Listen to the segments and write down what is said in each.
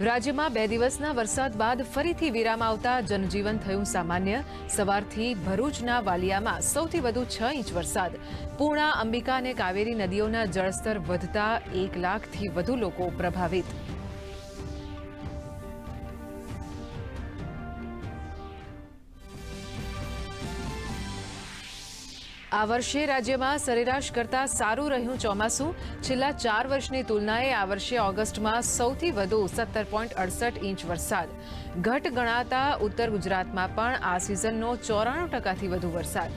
રાજ્યમાં બે દિવસના વરસાદ બાદ ફરીથી વિરામ આવતા જનજીવન થયું સામાન્ય. સવારથી ભરૂચના વાલિયામાં સૌથી વધુ છ ઇંચ વરસાદ. પૂર્ણા, અંબિકા અને કાવેરી નદીઓના જળસ્તર વધતા એક લાખથી વધુ લોકો પ્રભાવિત. આ વર્ષે રાજ્યમાં સરેરાશ કરતાં સારું રહ્યું ચોમાસું. છેલ્લા ચાર વર્ષની તુલનાએ આ વર્ષે ઓગસ્ટમાં સૌથી વધુ સત્તર પોઈન્ટ અડસઠ ઇંચ વરસાદ. ઘટ ગણાતા ઉત્તર ગુજરાતમાં પણ આ સિઝનનો ચોરાણું ટકાથી વધુ વરસાદ.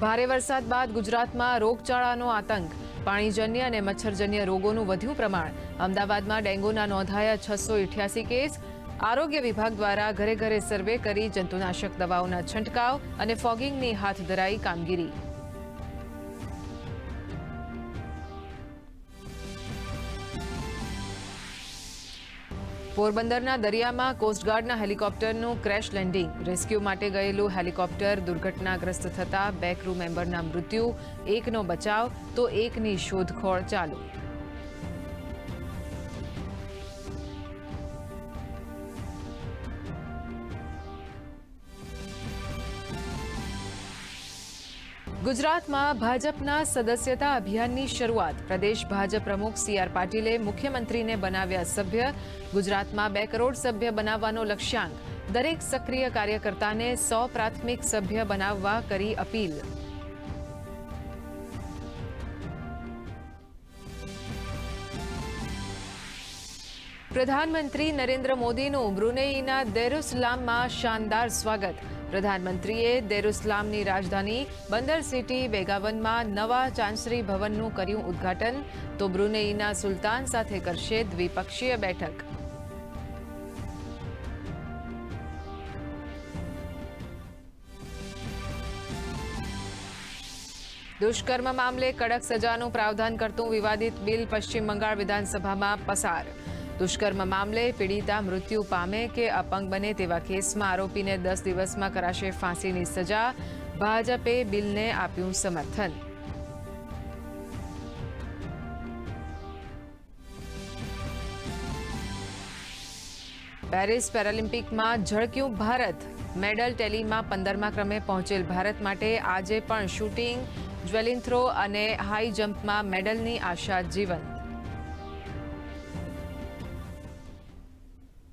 ભારે વરસાદ બાદ ગુજરાતમાં રોગચાળાનો આતંક. પાણીજન્ય અને મચ્છરજન્ય રોગોનું વધ્યું પ્રમાણ. અમદાવાદમાં ડેન્ગ્યુના નોંધાયા છસો ઇઠ્યાસી કેસ. આરોગ્ય વિભાગ દ્વારા ઘરે ઘરે સર્વે કરી જંતુનાશક દવાઓના છંટકાવ અને ફોગિંગની હાથ ધરાઈ કામગીરી. પોરબંદરના દરિયામાં કોસ્ટગાર્ડના હેલિકોપ્ટરનું ક્રેશ લેન્ડિંગ રેસ્ક્યુ માટે ગયેલું હેલિકોપ્ટર દુર્ઘટનાગ્રસ્ત થતા બે ક્રૂ મેમ્બરના મૃત્યુ, એકનો બચાવ, તો એકની શોધખોળ ચાલુ. ગુજરાતમાં ભાજપના સદસ્યતા અભિયાનની શરૂઆત. પ્રદેશ ભાજપ પ્રમુખ સી આર પાટીલે મુખ્યમંત્રીને બનાવ્યા સભ્ય. ગુજરાતમાં બે કરોડ સભ્ય બનાવવાનો લક્ષ્યાંક. દરેક સક્રિય કાર્યકર્તાને સો પ્રાથમિક સભ્ય બનાવવા કરી અપીલ. પ્રધાનમંત્રી નરેન્દ્ર મોદીનું બ્રુનેઈના દેરુસલામમાં શાનદાર સ્વાગત. પ્રધાનમંત્રીએ દેરુસલામની રાજધાની બંદર સિટી બેગાવનમાં નવા ચાન્સરી ભવનનું કર્યું ઉદ્ઘાટન. તો બ્રુનેઈના સુલતાન સાથે કરશે દ્વિપક્ષીય બેઠક. દુષ્કર્મ મામલે કડક સજાનું પ્રાવધાન કરતું વિવાદિત બિલ પશ્ચિમ બંગાળ વિધાનસભામાં પસાર. દુષ્કર્મ મામલે પીડિતા મૃત્યુ પામે કે અપંગ બને તેવા કેસમાં આરોપીને દસ દિવસમાં કરાશે ફાંસીની સજા. ભાજપે બિલને આપ્યું સમર્થન. પેરિસ પેરાલિમ્પિકમાં ઝળક્યું ભારત. મેડલ ટેલીમાં પંદરમા ક્રમે પહોંચેલ ભારત માટે આજે પણ શૂટિંગ જ્વેલિન થ્રો અને હાઈ જમ્પમાં મેડલની આશા જીવંત.